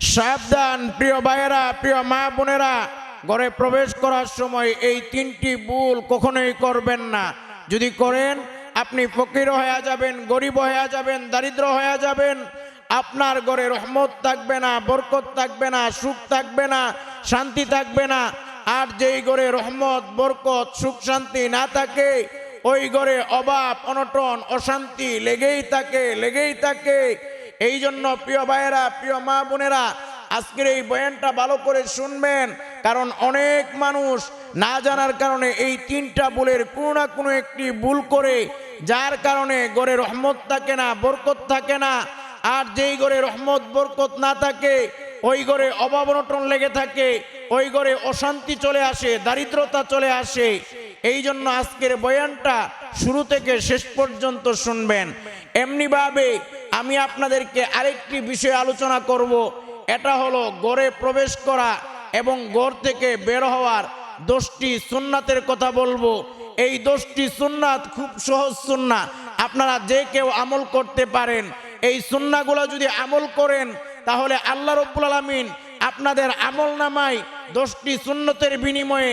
সাবধান, প্রিয় ভাইয়েরা, প্রিয় মা বোনেরা, ঘরে প্রবেশ করার সময় এই তিনটি ভুল কখনোই করবেন না। যদি করেন, আপনি ফকির হয়ে যাবেন, গরিব হয়ে যাবেন, দারিদ্র হয়ে যাবেন, আপনার ঘরে রহমত থাকবে না, বরকত থাকবে না, সুখ থাকবে না, শান্তি থাকবে না। আর যেই ঘরে রহমত, বরকত, সুখ, শান্তি না থাকে, ওই ঘরে অভাব, অনটন, অশান্তি লেগেই থাকে লেগেই থাকে। এই জন্য প্রিয় ভাইয়েরা, প্রিয় মা বোনেরা, আজকের এই বয়ানটা ভালো করে শুনবেন, কারণ অনেক মানুষ না জানার কারণে এই তিনটা ভুলের কোনো না কোনো একটি ভুল করে, যার কারণে গড়ে রহমত থাকে না, বরকত থাকে না, আর যেই ঘরে রহমত, বরকত না থাকে, ওই ঘরে অভাব অনটন লেগে থাকে, ওই ঘরে অশান্তি চলে আসে, দারিদ্রতা চলে আসে এই জন্য আজকের বয়ানটা শুরু থেকে শেষ পর্যন্ত শুনবেন। এমনিভাবে আমি আপনাদেরকে আরেকটি বিষয় আলোচনা করব। এটা হলো গড়ে প্রবেশ করা এবং গড় থেকে বের হওয়ার দশটি সুন্নাতের কথা বলব। এই দশটি সুন্নাত খুব সহজ সুন্না। আপনারা যে কেউ আমল করতে পারেন, এই সুন্নাগুলো যদি আমল করেন, তাহলে আল্লাহ রব্বুল আলমিন আপনাদের আমল নামায় দশটি সুন্নতের বিনিময়ে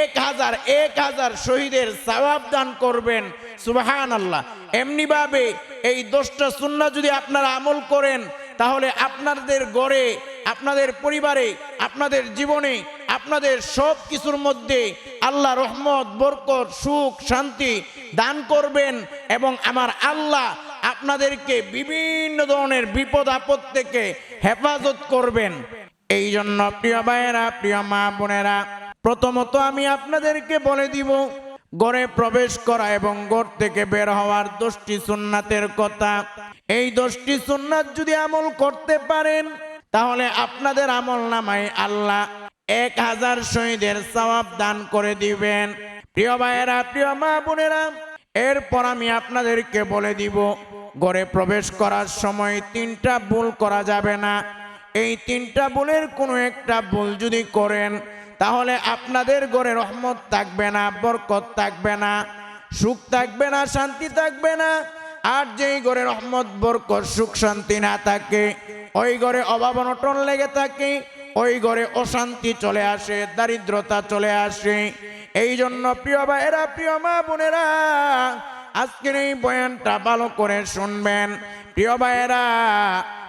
এক হাজার এক হাজার শহীদের সওয়াব দান করবেন। সুবাহান আল্লাহ এমনিভাবে এই দশটা সুন্না যদি আপনারা আমল করেন, তাহলে আপনাদের গড়ে আপনাদের পরিবারে, আপনাদের জীবনে, আপনাদের সব কিছুর মধ্যে আল্লাহ রহমত, বরকত, সুখ, শান্তি দান করবেন এবং আমার আল্লাহ আপনাদেরকে বিভিন্ন ধরনের বিপদ, আপদ থেকে হেফাজত করবেন। এই জন্য প্রিয় ভাইয়েরা, প্রিয় মা বোনেরা, প্রথমত আমি আপনাদেরকে বলে দিব গড়ে প্রবেশ করা এবং গড় থেকে বের হওয়ার দশটি সুন্নাতের কথা। এই দশটি সুন্নাত যদি আমল করতে পারেন, তাহলে আপনাদের আমল নামায় আল্লাহ এক হাজার শহীদের সওয়াব দান করে দিবেন। প্রিয় ভাইয়েরা, প্রিয় মা বোনেরা, এরপর আমি আপনাদেরকে বলে দিব, ঘরে প্রবেশ করার সময় তিনটা ভুল করা যাবে না। এই তিনটা ভুলের কোনো একটা ভুল যদি করেন তাহলে আপনাদের ঘরে রহমত থাকবে না, বরকত থাকবে না, সুখ থাকবে না, শান্তি থাকবে না। আর যেই ঘরে রহমত, বরকত, সুখ, শান্তি না থাকে, ওই ঘরে অভাব অনটন লেগে থাকে, ওই ঘরে অশান্তি চলে আসে, দারিদ্রতা চলে আসে। এই জন্য প্রিয় ভাইয়েরা, প্রিয় মা বোনেরা, আজকের এই বয়ানটা ভালো করে শুনবেন। প্রিয় ভাইয়েরা,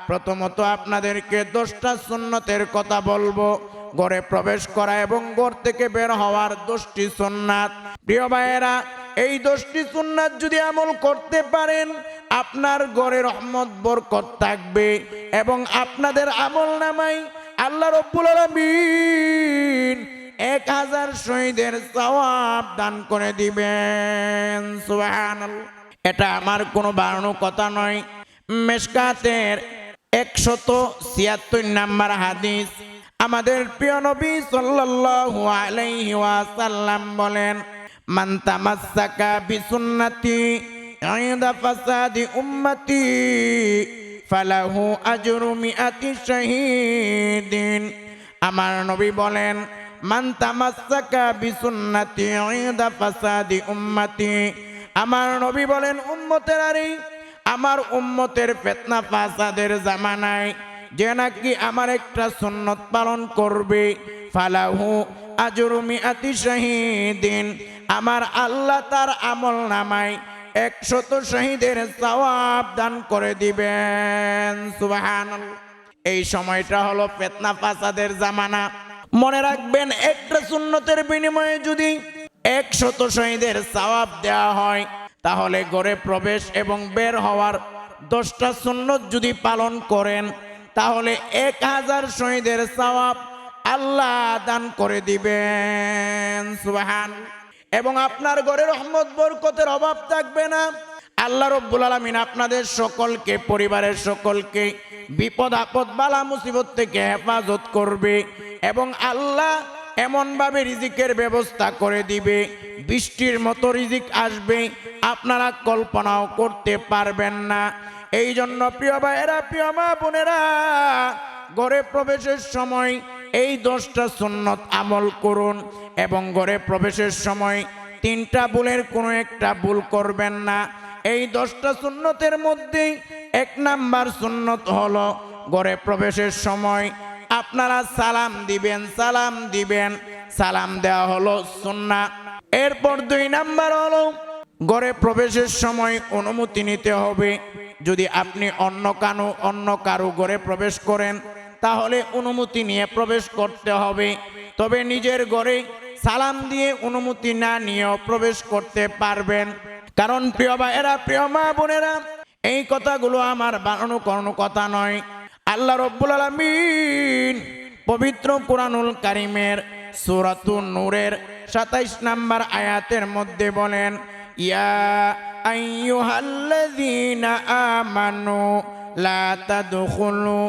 প্রথমত আপনাদেরকে দশটা সুন্নতের কথা বলব। ঘরে প্রবেশ করা এবং ঘর থেকে বের হওয়ার দশটি সুন্নাত। প্রিয় ভাইয়েরা, এই দশটি সুন্নাত যদি আমল করতে পারেন, আপনার ঘরে রহমত, বরকত থাকবে এবং আপনাদের আমল নামাই আল্লাহ রব্বুল আলামিন এক হাজার শহীদের সওয়াব দান করে দিবেন। এটা আমার কোনো বাড়ানো কথা নয়। মেশকাতের একশত ছিয়াত্তর নাম্বার হাদিস আমাদের প্রিয় নবী সাল্লাল্লাহু আলাইহি ওয়াসাল্লাম বলেন, মান তামাসসাকা বিসুন্নতি ইনদা ফাসাদি উম্মতি ফালাহু আজরু মিআতি শাহীদিন। আমার নবী বলেন, মান তামাসসাকা বিসুন্নতি ইনদা ফাসাদি উম্মতি। আমার নবী বলেন, উম্মতের আরে আমার উম্মতের ফেতনা ফাসাদের জামানায় যে নাকি আমার একটা সুন্নত পালন করবে? ফালাহু আজরুমি আতি শাহিদিন। আমার আল্লাহ তার আমল নামায় একশত শহীদের সওয়াব দান করে দিবেন। সুবাহান এই সময়টা হলো পেতনা ফাসাদের জামানা। মনে রাখবেন, একটা সুন্নতের বিনিময়ে যদি একশত শহীদের সওয়াব দেওয়া হয়, তাহলে ঘরে প্রবেশ এবং বের হওয়ার দশটা সুন্নত যদি পালন করেন তাহলে এক হাজার শহীদের সওয়াব আল্লাহ দান করে দিবেন, সুবাহান। এবং আপনার ঘরে রহমত, বরকতের অভাব থাকবে না। আল্লাহ রব্বুল আলমিন আপনাদের সকলকে, পরিবারের সকলকে বিপদ, আপদ, বালা, মুসিবত থেকে হেফাজত করবে এবং আল্লাহ এমনভাবে রিজিকের ব্যবস্থা করে দিবে। বৃষ্টির মতো রিজিক আসবে, আপনারা কল্পনাও করতে পারবেন না। এই জন্য প্রিয় ভাইয়েরা, প্রিয় মা বোনেরা, ঘরে প্রবেশের সময় এই দশটা সুন্নত আমল করুন এবং ঘরে প্রবেশের সময় তিনটা ভুলের কোনো একটা ভুল করবেন না। এই দশটা সুন্নতের মধ্যে এক নাম্বার সুন্নত হলো ঘরে প্রবেশের সময় আপনারা সালাম দিবেন সালাম দিবেন, সালাম দেওয়া হলো সুন্না এরপর দুই নাম্বার হলো ঘরে প্রবেশের সময় অনুমতি নিতে হবে। যদি আপনি অন্য কানু অন্য কারও ঘরে প্রবেশ করেন, তাহলে অনুমতি নিয়ে প্রবেশ করতে হবে। তবে নিজের ঘরে সালাম দিয়ে অনুমতি না নিয়েও প্রবেশ করতে পারবেন। কারণ প্রিয় ভাইয়েরা, প্রিয় মা বোনেরা, এই কথাগুলো আমার বানানো কোনো কথা নয়। আল্লাহ রব্বুল আলমিন পবিত্র কোরআনুল কারিমের সুরাতুন নূরের সাতাইশ নাম্বার আয়াতের মধ্যে বলেন, ইয়া আইয়ুহাল্লাযীনা আমানু লা তাদখুলু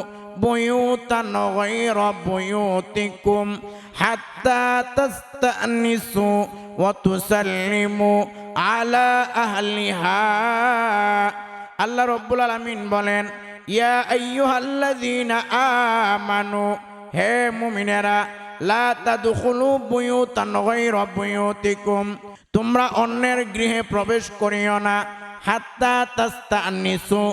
বুয়ুতান গায়রা বুয়ুতিকুম হাত্তা তাস্তানিসু ওয়া তুসাল্লিমু আলা আহলিহা। আল্লাহ রব্বুল আলামিন বলেন, ইয়া আইয়ুহাল্লাযীনা আমানু, হে মুমিনেরা লা তাদখুলু বুয়ুতান গায়রা বুয়ুতিকুম, তোমরা অন্যের গৃহে প্রবেশ করিও না, হাত্তা তাস্তানিসু,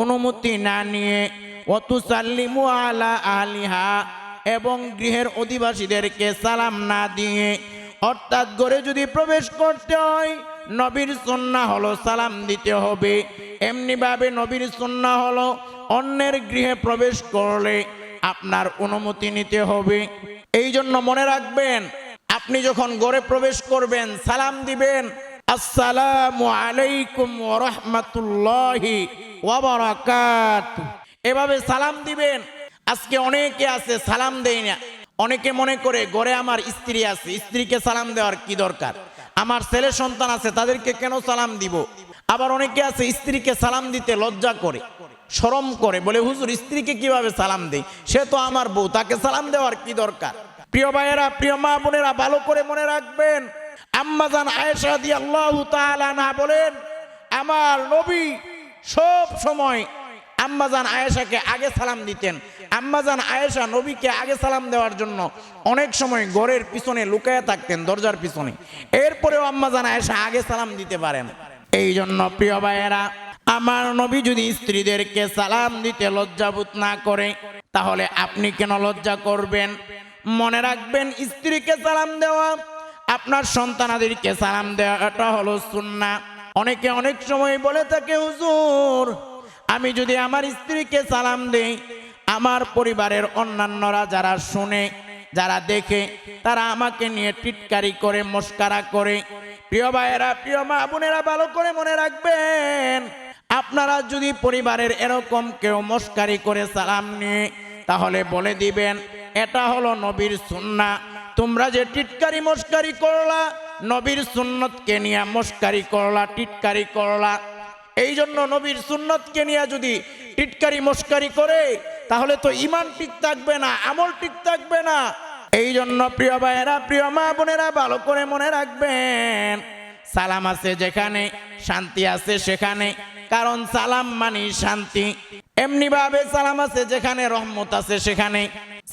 অনুমতি না নিয়ে, ওয়াতুসাল্লিমু আলা আহলিহা এবং গৃহের অধিবাসীদেরকে সালাম না দিয়ে, অর্থাৎ ঘরে যদি প্রবেশ করতে হয়, নবীর সন্না হলো সালাম দিতে হবে। এমনিভাবে নবীর সন্না হলো অন্যের গৃহে প্রবেশ করলে আপনার অনুমতি নিতে হবে। এই জন্য মনে রাখবেন, আপনি যখন ঘরে প্রবেশ করবেন, সালাম দিবেন, আসসালামু আলাইকুম রাহমাতুল্লাহি এভাবে সালাম দিবেন, আজকে অনেকে আছে সালাম দেয় না। অনেকে মনে করে ঘরে আমার স্ত্রী আছে, স্ত্রীকে সালাম দেওয়ার কি দরকার? আমার ছেলে সন্তান আছে, তাদেরকে কেন সালাম দিব? আবার অনেকে আছে স্ত্রীকে সালাম দিতে লজ্জা করে। শরম করে, বলে, হুজুর, স্ত্রীকে কীভাবে সালাম দেই? সে তো আমার বউ, তাকে সালাম দেওয়ার কি দরকার? প্রিয় ভাইয়েরা, প্রিয় মা বোনেরা, ভালো করে মনে রাখবেন আম্মাজান আয়েশা দিয়ে আল্লাহ না বলেন, আমার নবী সব সময় আম্মাজান আয়েশাকে আগে সালাম দিতেন। আম্মাজান আয়েশা নবীকে আগে সালাম দেওয়ার জন্য অনেক সময় ঘরের পিছনে লুকায়া থাকতেন, দরজার পিছনে। এরপরেও আম্মাজান আয়েশা আগে সালাম দিতে পারেন। এই জন্য, প্রিয় ভাইয়েরা আমার নবী যদি স্ত্রীদেরকে সালাম দিতে লজ্জাবোধ না করে, তাহলে আপনি কেন লজ্জা করবেন? মনে রাখবেন, স্ত্রীকে সালাম দেওয়া, আপনার সন্তানাদেরকে সালাম দেওয়াটা হলো সুন্না। অনেকে অনেক সময় বলে থাকে, হুজুর, আমি যদি আমার স্ত্রীকে সালাম দেই, আমার পরিবারের অন্যান্যরা যারা শুনে, যারা দেখে, তারা আমাকে নিয়ে টিটকারি করে, মস্কারা করে। প্রিয় ভাইয়েরা, প্রিয় মা বোনেরা, ভালো করে মনে রাখবেন আপনারা যদি পরিবারের এরকম কেউ মস্কারি করে সালাম নিয়ে, তাহলে বলে দিবেন, এটা হলো নবীর সুন্না। তোমরা যে টিটকারি মস্কারি করলা, নবীর সুন্নতকে নিয়ে মস্কারি করলা, টিটকারি করলা। এই জন্য নবীর সুন্নতকে নিয়ে যদি টিটকারি মস্কারি করে, তাহলে তো ইমান ঠিক থাকবে না, আমল ঠিক থাকবে না। এই জন্য প্রিয় ভাইয়েরা, প্রিয় মা বোনেরা, ভালো করে মনে রাখবেন। সালাম আছে যেখানে, শান্তি আছে সেখানে। কারণ সালাম মানি শান্তি। এমনি ভাবে সালাম আছে যেখানে রহমত আছে সেখানে,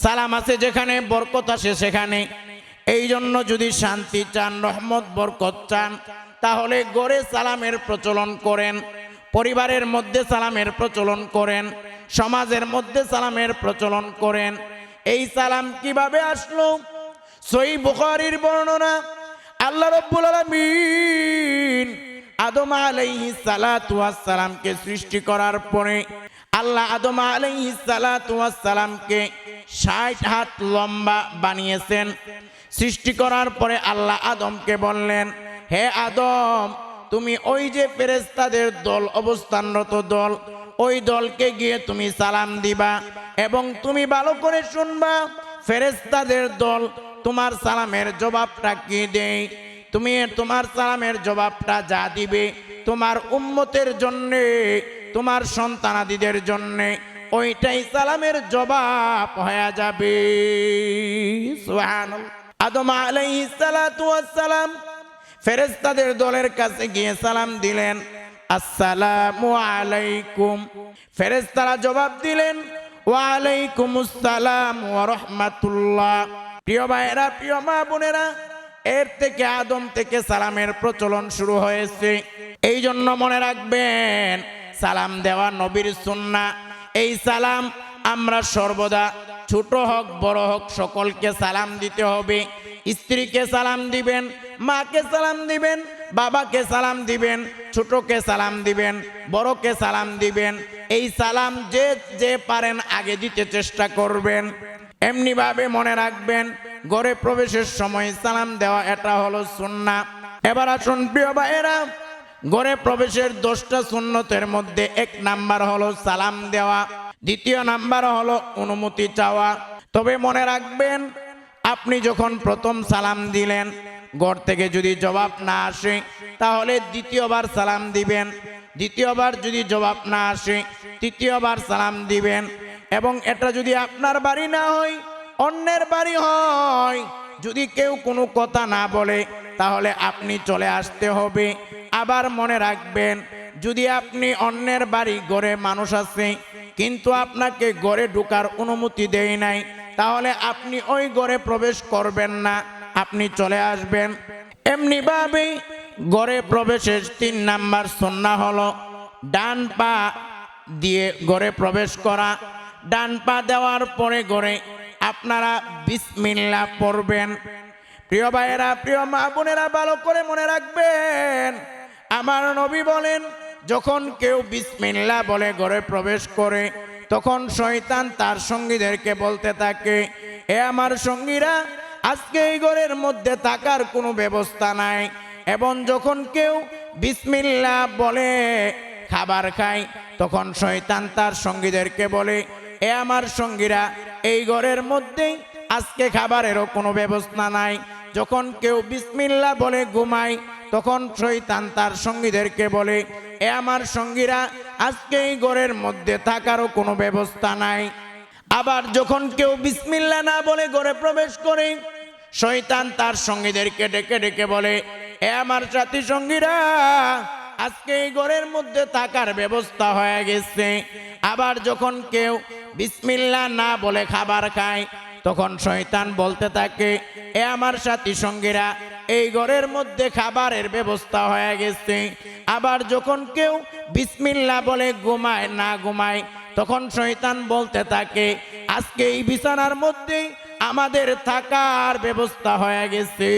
সালাম আছে যেখানে বরকত আছে সেখানে। এই জন্য যদি শান্তি চান, রহমত, বরকত চান, তাহলে গড়ে সালামের প্রচলন করেন, পরিবারের মধ্যে সালামের প্রচলন করেন, সমাজের মধ্যে সালামের প্রচলন করেন। এই সালাম কীভাবে আসলো? সই বুখারির বর্ণনা, আল্লাহ রব্বুল আলামিন আদম আলাইহি সালামকে সৃষ্টি করার পরে আল্লাহ আদম আলাইহি সালামকে 60 হাত লম্বা বানিয়েছেন। সৃষ্টি করার পরে আল্লাহ আদমকে বললেন, হে আদম, তুমি ওই যে ফেরেস্তাদের দল, অবস্থানরত দল, ওই দলকে গিয়ে তুমি সালাম দিবা এবং তুমি ভালো করে শুনবা। ফেরেস্তাদের দল তোমার সালামের জবাবটা কি দেয়? তুমি তোমার সালামের জবাবটা যা দিবে তোমার উম্মতের জন্যে, তোমার সন্তানাদিদের জন্যে, ওইটাই সালামের জবাব হয়ে যাবে। আদম ওয়াস ফেরেস্তাদের দলের কাছে গিয়ে সালাম দিলেন, আসসালামু আলাইকুম। ফেরেস্তারা জবাব দিলেন ওয়ালাইকুম আসসালাম ওয়া রাহমাতুল্লাহ। প্রিয় ভাইয়েরা, প্রিয় মা বোনেরা এর থেকে আদম থেকে সালামের প্রচলন শুরু হয়েছে। এই জন্য মনে রাখবেন, সালাম দেওয়া নবীর সুন্না। এই সালাম আমরা সর্বদা ছোট হোক, বড় হোক, সকলকে সালাম দিতে হবে। স্ত্রীকে সালাম দিবেন, মাকে সালাম দিবেন, বাবাকে সালাম দিবেন, ছোটকে সালাম দিবেন, বড়কে সালাম দিবেন। এই সালাম যে যে পারেন আগে দিতে চেষ্টা করবেন। এমনিভাবে মনে রাখবেন ঘরে প্রবেশের সময় সালাম দেওয়া, এটা হলো সুন্না এবার আসুন, প্রিয় ভাইয়েরা, ঘরে প্রবেশের দশটা সুন্নতের মধ্যে এক নাম্বার হলো সালাম দেওয়া, দ্বিতীয় নাম্বার হলো অনুমতি চাওয়া। তবে মনে রাখবেন, আপনি যখন প্রথম সালাম দিলেন, ঘর থেকে যদি জবাব না আসে, তাহলে দ্বিতীয়বার সালাম দিবেন, দ্বিতীয়বার যদি জবাব না আসে, তৃতীয়বার সালাম দিবেন, এবং এটা যদি আপনার বাড়ি না হয় অন্যের বাড়ি হয়। যদি কেউ কোনো কথা না বলে, তাহলে আপনি চলে আসতে হবে। আবার মনে রাখবেন, যদি আপনি অন্যের বাড়ি ঘরে মানুষ আছে, কিন্তু আপনাকে গড়ে ঢোকার অনুমতি দেয় নাই, তাহলে আপনি ওই গড়ে প্রবেশ করবেন না, আপনি চলে আসবেন। এমনিভাবেই গড়ে প্রবেশের তিন নাম্বার সন্না হলো, ডান পা দিয়ে গড়ে প্রবেশ করা। ডান পা দেওয়ার পরে ঘরে আপনারা বিসমিল্লা পড়বেন। প্রিয় ভাইয়েরা, প্রিয় মা বোনেরা, ভালো করে মনে রাখবেন, আমার নবী বলেন, যখন কেউ বিসমিল্লা বলে ঘরে প্রবেশ করে, তখন শয়তান তার সঙ্গীদেরকে বলতে থাকে, এ আমার সঙ্গীরা, আজকে এই ঘরের মধ্যে থাকার কোনো ব্যবস্থা নাই। এবং যখন কেউ বিসমিল্লা বলে খাবার খায়, তখন শয়তান তার সঙ্গীদেরকে বলে এ আমার সঙ্গীরা, এই ঘরের মধ্যেই আজকে খাবারেরও কোনো ব্যবস্থা নাই। যখন কেউ বিসমিল্লা বলে ঘুমায়, তখন শৈতান তার সঙ্গীদেরকে বলে, এ আমার সঙ্গীরা, আজকে এই ঘরের মধ্যে থাকারও কোনো ব্যবস্থা নাই। আবার যখন কেউ বিসমিল্লা না বলে ঘরে প্রবেশ করে, শয়তান তার সঙ্গীদেরকে ডেকে ডেকে বলে, এ আমার সাথী সঙ্গীরা আজকে এই ঘরের মধ্যে থাকার ব্যবস্থা হয়ে গেছে। আবার যখন কেউ বিসমিল্লা না বলে খাবার খায়, তখন শয়তান বলতে থাকে, এ আমার সাথী সঙ্গীরা, এই ঘরের মধ্যে খাবারের ব্যবস্থা হয়ে গেছে। আবার যখন কেউ বিসমিল্লা বলে ঘুমায়, না ঘুমায়, তখন শয়তান বলতে থাকে, আজকে এই বিছানার মধ্যেই আমাদের থাকার ব্যবস্থা হয়ে গেছে।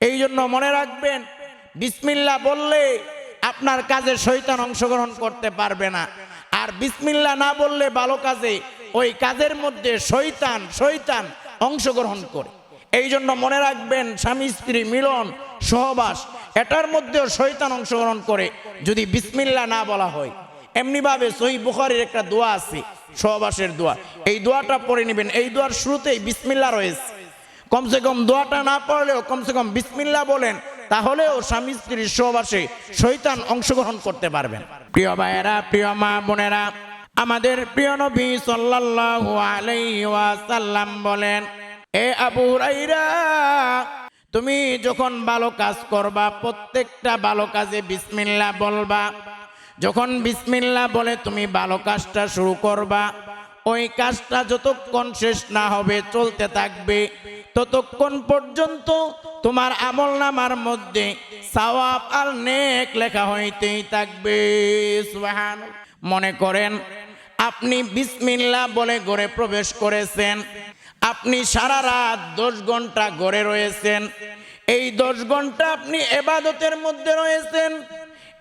এই জন্য মনে রাখবেন বিসমিল্লা বললে আপনার কাজে শৈতান অংশগ্রহণ করতে পারবে না। আর বিসমিল্লা না বললে ভালো কাজে ওই কাজের মধ্যে শৈতান শৈতান অংশগ্রহণ করে। এই জন্য মনে রাখবেন, স্বামী স্ত্রী মিলন, সহবাস, এটার মধ্যেও শৈতান অংশগ্রহণ করে যদি বিসমিল্লা না বলা হয়। এমনিভাবে সহি বুখারির একটা দোয়া আছে, সহবাসের দোয়া। এই দোয়াটা পড়ে নেবেন। এই দোয়ার শুরুতেই বিসমিল্লা রয়েছে। কমসে কম দোয়াটা না পড়লেও কমসে কম বিসমিল্লা বলেন তাহলেও স্বামী স্ত্রীর সহবাসে শৈতান অংশগ্রহণ করতে পারবেন। প্রিয় ভাইয়েরা, প্রিয় মা বোনেরা, আমাদের প্রিয় নবী সাল্লাল্লাহু আলাইহি ওয়াসাল্লাম বলেন, এ আবু হুরাইরা তুমি যখন ভালো কাজ করবা, প্রত্যেকটা ভালো কাজে বিসমিল্লা বলবা। যখন বিসমিল্লা বলে তুমি ভালো কাজটা শুরু করবা, ওই কাজটা যতক্ষণ শেষ না হবে, চলতে থাকবে। ততক্ষণ পর্যন্ত তোমার আমল নামার মধ্যে সওয়াব আর নেক লেখা হইতেই থাকবে। সুবহান। মনে করেন, আপনি বিসমিল্লা বলে ঘরে প্রবেশ করেছেন, আপনি সারা রাত দশ ঘণ্টা ঘরে রয়েছেন, এই দশ ঘণ্টা আপনি এবাদতের মধ্যে রয়েছেন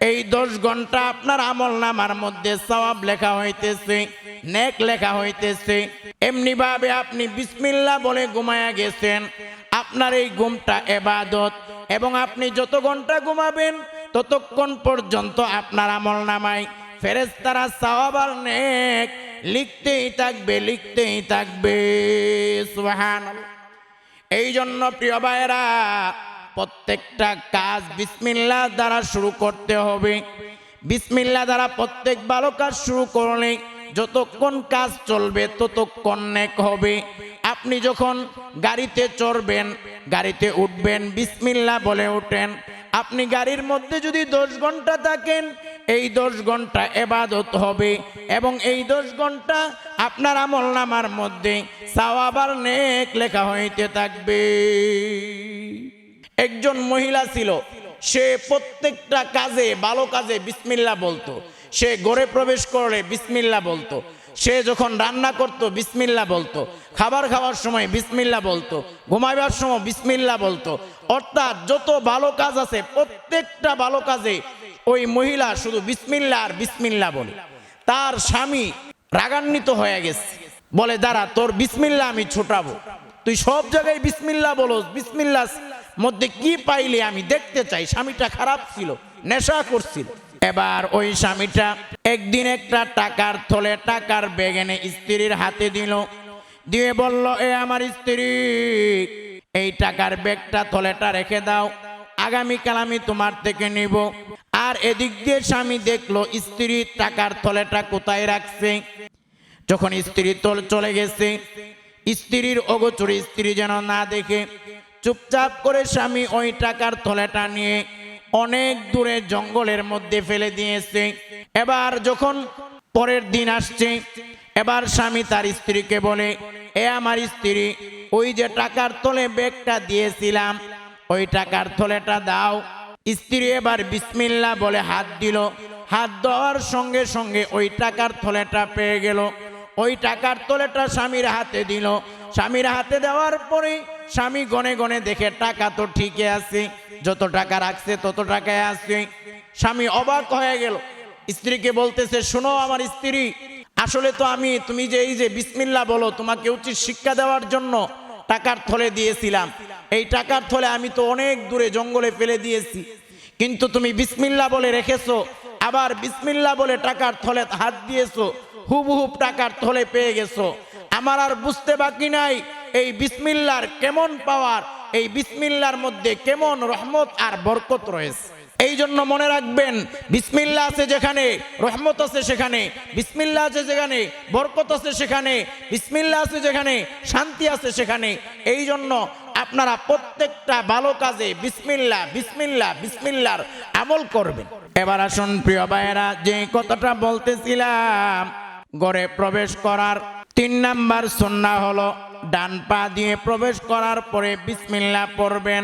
এই দশ ঘণ্টা আপনার আমল নামার মধ্যে সওয়াব লেখা হইতেছে, নেক লেখা হইতেছে। এমনি ভাবে আপনি বিসমিল্লা বলে ঘুমায়া গেছেন। আপনার এই ঘুমটা এবাদত। এবং আপনি যত ঘণ্টা ঘুমাবেন, ততক্ষণ পর্যন্ত আপনার আমল নামায়। ফেরেস্তারা সওয়াব আর নেক লিখতেই থাকবে লিখতেই থাকবে। সুবহানাল্লাহ। এই জন্য প্রিয় ভাইয়েরা প্রত্যেকটা কাজ বিসমিল্লা দ্বারা শুরু করতে হবে। বিসমিল্লা দ্বারা প্রত্যেক ভালো কাজ শুরু করলে যতক্ষণ কাজ চলবে ততক্ষণ নেক হবে। আপনি যখন গাড়িতে চড়বেন, গাড়িতে উঠবেন বিসমিল্লা বলে ওঠেন। আপনি গাড়ির মধ্যে যদি দশ ঘণ্টা থাকেন, এই দশ ঘণ্টা এবাদত হবে এবং এই দশ ঘণ্টা আপনার আমল নামার মধ্যে সাওয়াবার নেক লেখা হইতে থাকবে। একজন মহিলা ছিল, সে প্রত্যেকটা কাজে, ভালো কাজে বিসমিল্লা বলতো। সে গড়ে প্রবেশ করলে বিসমিল্লা বলতো। সে যখন রান্না করত, বিসমিল্লা বলতো। খাবার খাওয়ার সময় বিসমিল্লা বলতো। ঘুমাইবার সময় বিসমিল্লা বলতো। অর্থাৎ যত ভালো কাজ আছে, প্রত্যেকটা ভালো কাজে ওই মহিলা শুধু বিসমিল্লা আর বিসমিল্লা বলে। তার স্বামী রাগান্বিত হয়ে গেছে। বলে, দাঁড়া, তোর বিসমিল্লা আমি ছোটাবো। তুই সব জায়গায় বিসমিল্লা বলোস, বিসমিল্লা মধ্যে কি পাইলে আমি দেখতে চাই? স্বামীটা খারাপ ছিল, নেশা করছিল। এবার ওই স্বামীটা একদিন একটা টাকার থলে টাকার বেগেনে স্ত্রীর হাতে দিল। দিয়ে বলল, এ আমার স্ত্রী, এই টাকার ব্যাগটা থলেটা রেখে দাও। আগামীকাল আমি তোমার থেকে নিব। আর এদিক দিয়ে স্বামী দেখল স্ত্রী টাকার থলেটা কোথায় রাখছে। যখন স্ত্রী তোল চলে গেছে, স্ত্রীর অগোচর স্ত্রী যেন না দেখে চুপচাপ করে স্বামী ওই টাকার থলেটা নিয়ে অনেক দূরে জঙ্গলের মধ্যে ফেলে দিয়েছে। এবার যখন পরের দিন আসছে, এবার স্বামী তার স্ত্রীকে বলে, এ আমার স্ত্রী, ওই যে টাকার তলে ব্যাগটা দিয়েছিলাম, ওই টাকার থলেটা দাও। স্ত্রী এবার বিসমিল্লা বলে হাত দিল। হাত দেওয়ার সঙ্গে সঙ্গে ওই টাকার থলেটা পেয়ে গেল। ওই টাকার তলেটা স্বামীর হাতে দিল। স্বামীর হাতে দেওয়ার পরে স্বামী গনে গনে দেখে, টাকা তো ঠিকই আছে, যত টাকা রাখছে তত টাকায় আছে। স্বামী অবাক হয়ে গেল। স্ত্রীকে বলতেছে, শোনো আমার স্ত্রী, আসলে তো আমি, তুমি যে এই যে বিসমিল্লা বলো, তোমাকে উচিত শিক্ষা দেওয়ার জন্য টাকার থলে দিয়েছিলাম। এই টাকার থলে আমি তো অনেক দূরে জঙ্গলে ফেলে দিয়েছি। কিন্তু তুমি বিসমিল্লা বলে রেখেছো, আবার বিসমিল্লা বলে টাকার থলে হাত দিয়েছ হুবহুব টাকার থলে পেয়ে গেছো। আমার আর বুঝতে বাকি নাই এই বিসমিল্লার কেমন পাওয়ার, এই বিসমিল্লার মধ্যে কেমন রহমত আর বরকত রয়েছে। এই জন্য মনে রাখবেন, বিসমিল্লা আছে যেখানে, রহমত আছে সেখানে, বিসমিল্লা আছে যেখানে, বরকত আছে সেখানে, বিসমিল্লা আছে যেখানে, শান্তি আছে সেখানে। এই জন্য আপনারা প্রত্যেকটা ভালো কাজে বিসমিল্লা বিসমিল্লা, বিসমিল্লার আমল করবেন। এবার আসুন প্রিয় ভাইয়েরা, যে কথাটা বলতেছিলাম, গড়ে প্রবেশ করার তিন নাম্বার সন্না হলো ডান পা দিয়ে প্রবেশ করার পরে বিসমিল্লা পড়বেন।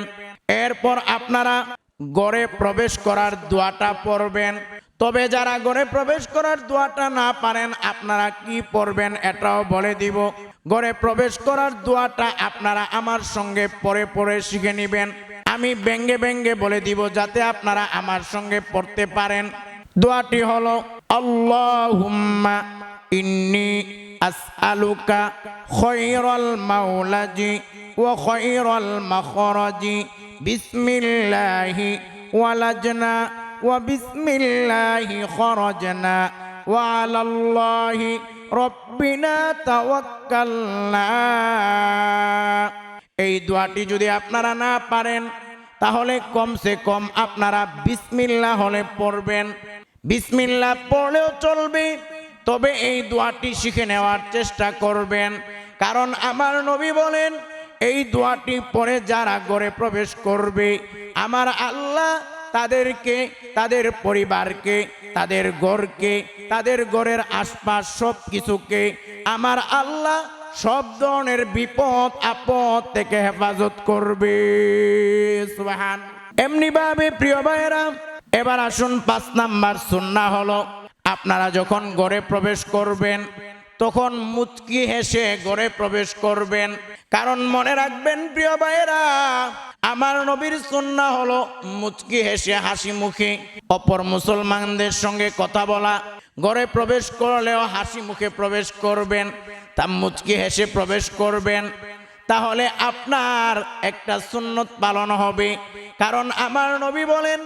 এরপর আপনারা গড়ে প্রবেশ করার দোয়াটা পড়বেন। তবে যারা গড়ে প্রবেশ করার দোয়াটা না পারেন, আপনারা কি পড়বেন এটাও বলে দিব। গড়ে প্রবেশ করার দোয়াটা আপনারা আমার সঙ্গে পরে পরে শিখে নেবেন। আমি ব্যঙ্গে ব্যঙ্গে বলে দিব যাতে আপনারা আমার সঙ্গে পড়তে পারেন। দোয়াটি হলো, আল্লাহুম্মা ইন্নি আসআলুকা খৈরল মাওলাজি ও খৈরল মখরজি। বিসমিল্লাহি ওয়ালাজনা ওয়া বিসমিল্লাহি খরজনা। ওয়া আলাল্লাহি রব্বিনা তাওয়াক্কালনা। এই দোয়াটি যদি আপনারা না পারেন, তাহলে কমসে কম আপনারা বিসমিল্লা হলে পড়বেন। বিসমিল্লা পড়লেও চলবে। তবে এই দোয়াটি শিখে নেওয়ার চেষ্টা করবেন। কারণ আমার নবী বলেন, এই দোয়াটি পরে যারা ঘরে প্রবেশ করবে, আমার আল্লাহ তাদেরকে, তাদের পরিবারকে, তাদের গড়কে তাদের গড়ের আশপাশ সব কিছুকে আমার আল্লাহ সব ধরনের বিপদ, আপদ থেকে হেফাজত করবে। সুবহান। এমনি ভাবে প্রিয় ভাইয়েরা, এবার আসুন পাঁচ নাম্বার সুন্না হলো আপনারা যখন গড়ে প্রবেশ করবেন, তখন মুচকি হেসে গড়ে প্রবেশ করবেন। কারণ মনে রাখবেন, প্রিয় ভাইয়েরা, আমার নবীর সুন্না হলো মুচকি হেসে হাসি মুখে। অপর মুসলমানদের সঙ্গে কথা বলা, ঘরে প্রবেশ করলেও হাসি মুখে প্রবেশ করবেন। তা মুচকি হেসে প্রবেশ করবেন, তাহলে আপনার একটা সুন্নত পালন হবে। কারণ আমার নবী বলেন,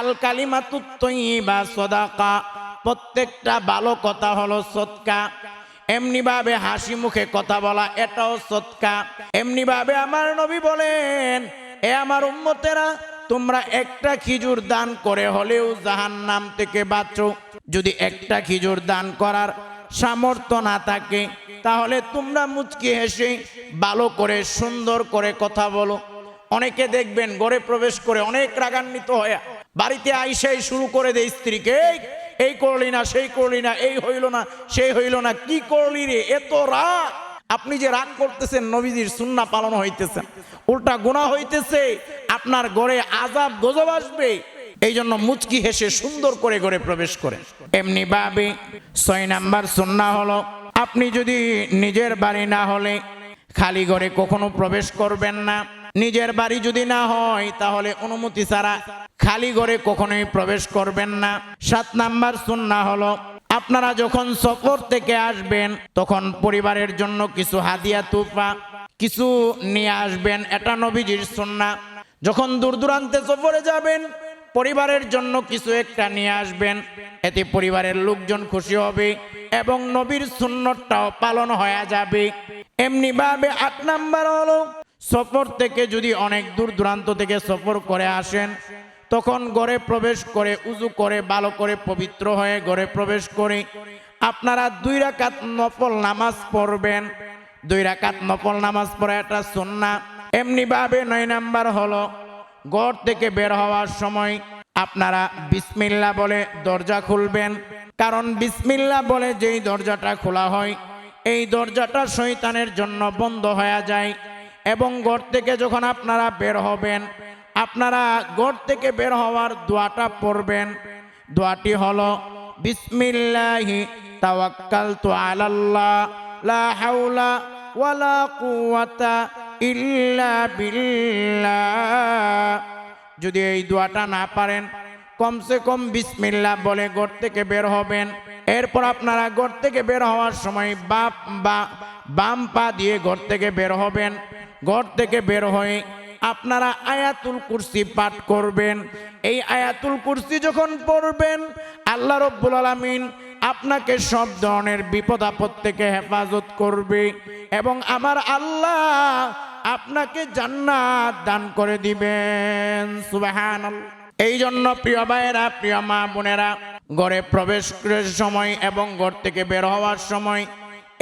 আল কালিমাতুত্তই বা সদাকা প্রত্যেকটা ভালো কথা হলো সৎকা। এমনি ভাবে হাসি মুখে কথা বলা, এটাও সৎকা। এমনি ভাবে আমার নবী বলেন, এ আমার উম্মতেরা, তোমরা একটা খিজুর দান করে হলেও জাহান নাম থেকে বাঁচো। যদি একটা খিজুর দান করার সামর্থ্য না থাকে, তাহলে তোমরা মুচকি হেসে ভালো করে, সুন্দর করে কথা বলো। অনেকে দেখবেন, ঘরে প্রবেশ করে অনেক রাগান্বিত হয়ে বাড়িতে আইসাই শুরু করে দেয় স্ত্রীকে "এই, করলি না সেই করলি না এই হইল না সেই হইল না। কি করলি রে? এত রাগ। আপনি যে রাগ করতেছেন নবীজির সুন্না পালন হইতেছেন উল্টা গুণা হইতেছে। আপনার গড়ে আজাব গজব আসবে। এই জন্য মুচকি হেসে সুন্দর করে ঘরে প্রবেশ করে এমনি ভাবে ছয় নাম্বার সুন্না হলো আপনি যদি নিজের বাড়ি না হলে খালি ঘরে কখনো প্রবেশ করবেন না। নিজের বাড়ি যদি না হয়, তাহলে অনুমতি ছাড়া খালি ঘরে কখনোই প্রবেশ করবেন না। সাত নাম্বার সুন্না হলো, আপনারা যখন সফর থেকে আসবেন, তখন পরিবারের জন্য কিছু হাদিয়া তুফা কিছু নিয়ে আসবেন। এটা নবীজির সুন্না। যখন দূর দূরান্তে সফরে যাবেন, পরিবারের জন্য কিছু একটা নিয়ে আসবেন। এতে পরিবারের লোকজন খুশি হবে এবং নবীর সুন্নতটাও পালন হয়ে যাবে। এমনি ভাবে আট নাম্বার হলো সফর থেকে যদি অনেক দূর দূরান্ত থেকে সফর করে আসেন, তখন ঘরে প্রবেশ করে উজু করে, ভালো করে পবিত্র হয়ে ঘরে প্রবেশ করে। আপনারা দুই রাকাত নফল নামাজ পড়বেন। দুই রাকাত নফল নামাজ পড়া একটা সুন্না। এমনি ভাবে নয় নাম্বার হলো, ঘর থেকে বের হওয়ার সময় আপনারা বিসমিল্লা বলে দরজা খুলবেন। কারণ বিসমিল্লা বলে যেই দরজাটা খোলা হয়, এই দরজাটা শৈতানের জন্য বন্ধ হয়ে যায়। এবং ঘর থেকে যখন আপনারা বের হবেন, আপনারা ঘর থেকে বের হওয়ার দোয়াটা পড়বেন। দোয়াটি হলো, বিসমিল্লাহি তাওয়াক্কালতু আলাল্লাহ, লা হাওলা ওয়ালা কুওয়াতা ইল্লা বিল্লাহ। যদি এই দোয়াটা না পারেন, কমসে কম বিসমিল্লাহ বলে ঘর থেকে বের হবেন। এরপর আপনারা ঘর থেকে বের হওয়ার সময় বাপ বা বাম পা দিয়ে ঘর থেকে বের হবেন। ঘর থেকে বের হয়ে আপনারা আয়াতুল কুরসি পাঠ করবেন। এই আয়াতুল কুরসি যখন পড়বেন, আল্লাহ রব্বুল আলামিন আপনাকে সব ধরনের বিপদ আপদ থেকে হেফাজত করবে এবং আমার আল্লাহ আপনাকে জান্নাত দান করে দিবেন। সুবাহান এই জন্য প্রিয় ভাইয়েরা, প্রিয় মা বোনেরা, ঘরে প্রবেশের সময় এবং ঘর থেকে বের হওয়ার সময়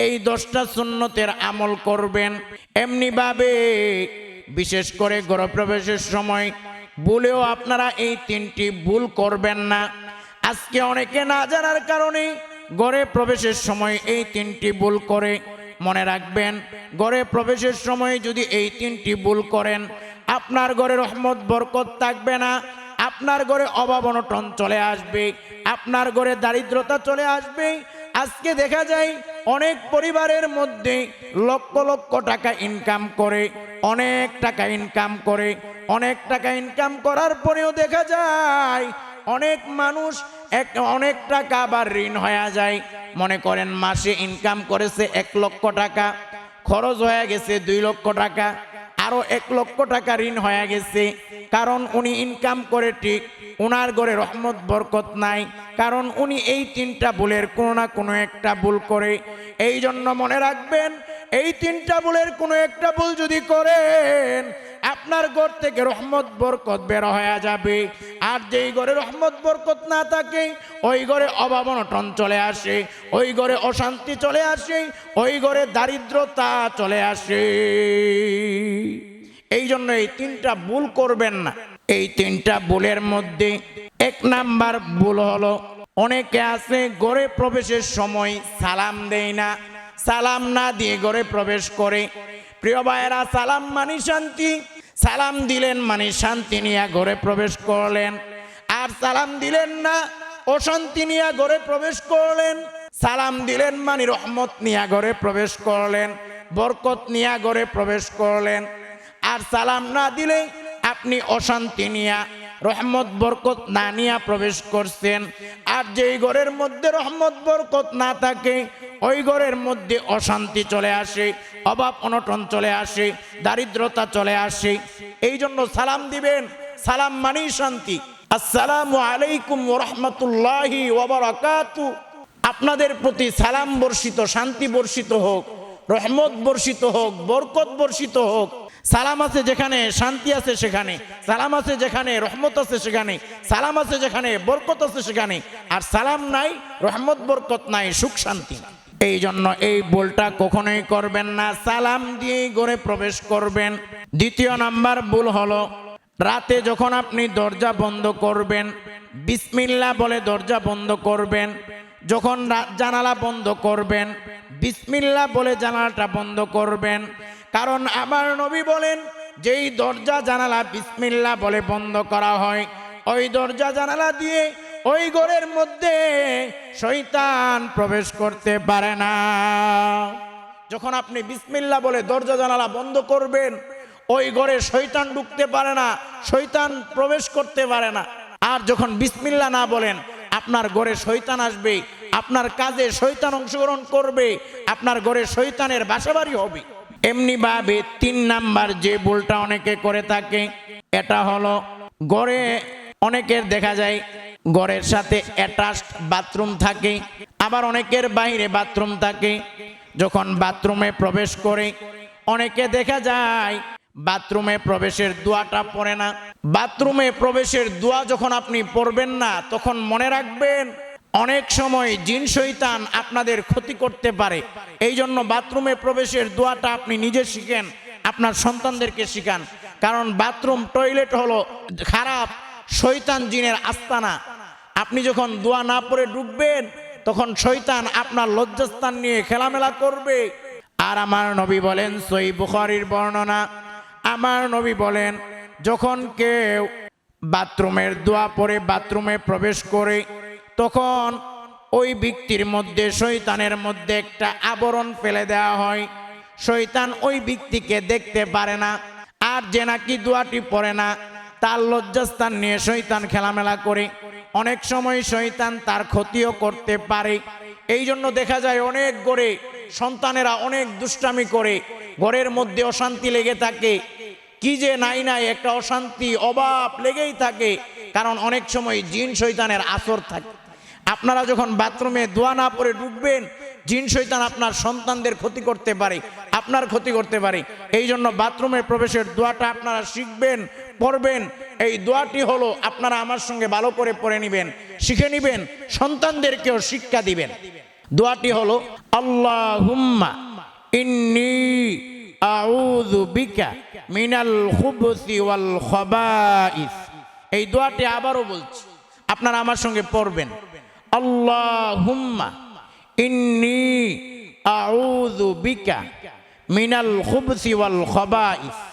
এই দশটা সুন্নতের আমল করবেন। এমনিভাবে বিশেষ করে গৃহপ্রবেশের সময় ভুলেও আপনারা এই তিনটি ভুল করবেন না। আজকে অনেকে না জানার কারণে ঘরে প্রবেশের সময় এই তিনটি ভুল করে। মনে রাখবেন, ঘরে প্রবেশের সময় যদি এই তিনটি ভুল করেন, আপনার ঘরে রহমত, বরকত থাকবে না। আপনার ঘরে অভাব, অনটন চলে আসবে। আপনার ঘরে দারিদ্রতা চলে আসবে। আজকে দেখা যায় অনেক পরিবারের মধ্যে লক্ষ লক্ষ টাকা ইনকাম করে, অনেক টাকা ইনকাম করে, অনেক টাকা ইনকাম করার পরেও দেখা যায় অনেক মানুষ এক, অনেক টাকা আবার ঋণ হয়ে যায়। মনে করেন মাসে ইনকাম করেছে এক লক্ষ টাকা, খরচ হয়ে গেছে দুই লক্ষ টাকা আরও এক লক্ষ টাকা ঋণ হয়ে গেছে। কারণ উনি ইনকাম করে ঠিক ওনার ঘরে রহমত, বরকত নাই। কারণ উনি এই তিনটা ভুলের কোনো না কোনো একটা ভুল করে। এই জন্য মনে রাখবেন, এই তিনটা ভুলের কোনো একটা ভুল যদি করেন আপনার ঘর থেকে রহমত, বরকত বের হয়ে যাবে। আর যেই ঘরে রহমত, বরকত না থাকে, ওই ঘরে অভাব অনটন চলে আসে, ওই ঘরে অশান্তি চলে আসে, ওই ঘরে দারিদ্রতা চলে আসে। এই জন্য এই তিনটা ভুল করবেন না। এই তিনটা ভুলের মধ্যে এক নাম্বার ভুল হলো, অনেকে আছে ঘরে প্রবেশের সময় সালাম দেয় না। সালাম না দিয়ে ঘরে প্রবেশ করে। প্রিয় ভাইয়েরা, সালাম মানি শান্তি। সালাম দিলেন মানে শান্তি নিয়ে ঘরে প্রবেশ করলেন। আর সালাম দিলেন না, অশান্তি নিয়ে ঘরে প্রবেশ করলেন। সালাম দিলেন মানে রহমত নিয়ে ঘরে প্রবেশ করলেন, বরকত নিয়ে ঘরে প্রবেশ করলেন। আর সালাম না দিলে আপনি অশান্তি নিয়া, রহমত, বরকত না নিয়া প্রবেশ করছেন। আর যেই ঘরের মধ্যে রহমত, বরকত না থাকে ওই ঘরের মধ্যে অশান্তি চলে আসে, অভাব অনটন চলে আসে, দারিদ্রতা চলে আসে। এই জন্য সালাম দিবেন, সালাম মানেই শান্তি। আসসালামু আলাইকুম রহমতুল্লাহি আপনাদের প্রতি সালাম বর্ষিত, শান্তি বর্ষিত হোক, রহমত বর্ষিত হোক, বরকত বর্ষিত হোক। সালাম আছে যেখানে, শান্তি আছে সেখানে, সালাম আছে যেখানে, রহমত আছে সেখানে, সালাম আছে যেখানে, বরকত আছে সেখানে। আর সালাম নাই, রহমত বরকত নাই, সুখ শান্তি নাই। এই জন্য এই ভুলটা কখনোই করবেন না। সালাম দিয়েই ঘরে প্রবেশ করবেন। দ্বিতীয় নাম্বার ভুল হলো, রাতে যখন আপনি দরজা বন্ধ করবেন, বিসমিল্লা বলে দরজা বন্ধ করবেন, যখন জানালা বন্ধ করবেন, বিসমিল্লা বলে জানালাটা বন্ধ করবেন, কারণ আমার নবী বলেন, যেই দরজা জানালা বিসমিল্লা বলে বন্ধ করা হয়, ওই দরজা জানালা দিয়ে ওই ঘরের মধ্যে শৈতান প্রবেশ করতে পারে না। যখন আপনি বিসমিল্লা বলে দরজা জানালা বন্ধ করবেন, ওই ঘরে শৈতান ঢুকতে পারে না শৈতান প্রবেশ করতে পারে না। আর যখন বিসমিল্লা না বলেন, আপনার ঘরে শৈতান আসবে, আপনার কাজে শৈতান অংশগ্রহণ করবে, আপনার ঘরে শৈতানের বাসাবাড়ি হবে। এমনি ভাবে তিন নাম্বার যে ভুলটা অনেকে করে থাকে, এটা হলো গড়ে অনেকের দেখা যায় গড়ের সাথে অ্যাটাচড বাথরুম থাকে। আবার অনেকের বাইরে বাথরুম থাকে। যখন বাথরুমে প্রবেশ করে, অনেকে দেখা যায় বাথরুমে প্রবেশের দোয়াটা পড়ে না। বাথরুমে প্রবেশের দোয়া যখন আপনি পড়বেন না, তখন মনে রাখবেন অনেক সময় জিন শৈতান আপনাদের ক্ষতি করতে পারে। এই জন্য বাথরুমে প্রবেশের দোয়াটা আপনি নিজে শিখেন, আপনার সন্তানদেরকে শিখান। কারণ বাথরুম টয়লেট হলো খারাপ শৈতান জিনের আস্তানা। আপনি যখন দোয়া না পড়ে ডুববেন, তখন শৈতান আপনার লজ্জাস্থান নিয়ে খেলামেলা করবে। আর আমার নবী বলেন, সই বুখারির বর্ণনা, আমার নবী বলেন, যখন কেউ বাথরুমের দোয়া পরে বাথরুমে প্রবেশ করে, তখন ওই ব্যক্তির মধ্যে শৈতানের মধ্যে একটা আবরণ ফেলে দেওয়া হয়। শৈতান ওই ব্যক্তিকে দেখতে পারে না, আর যে নাকি দোয়াটি পড়ে না, তার লজ্জাস্থান নিয়ে শৈতান খেলামেলা করে। অনেক সময় শৈতান তার ক্ষতিও করতে পারে। এই জন্য দেখা যায় অনেক গড়ে সন্তানেরা অনেক দুষ্টামি করে, ঘরের মধ্যে অশান্তি লেগে থাকে। কি যে নাই নাই একটা অশান্তি অভাব লেগেই থাকে, কারণ অনেক সময় জিন শৈতানের আসর থাকে। আপনারা যখন বাথরুমে দোয়া না পরে ঢুকবেন জিন শৈতান আপনার সন্তানদের ক্ষতি করতে পারে, আপনার ক্ষতি করতে পারে। এই জন্য বাথরুমে প্রবেশের দোয়াটা আপনারা শিখবেন পড়বেন। এই দোয়াটি হলো আপনারা আমার সঙ্গে ভালো করে পড়ে নেবেন, শিখে নেবেন, সন্তানদেরকেও শিক্ষা দিবেন। দোয়াটি হলো আল্লাহ হুম্মা ইন্নি আউযু বিকা মিনাল খুবসি ওয়াল খবাইস। এই দোয়াটি আবারও বলছি, আপনারা আমার সঙ্গে পড়বেন, আল্লাহুম্মা ইন্নি আউযু বিকা মিনাল খুবসি ওয়াল খবাইস।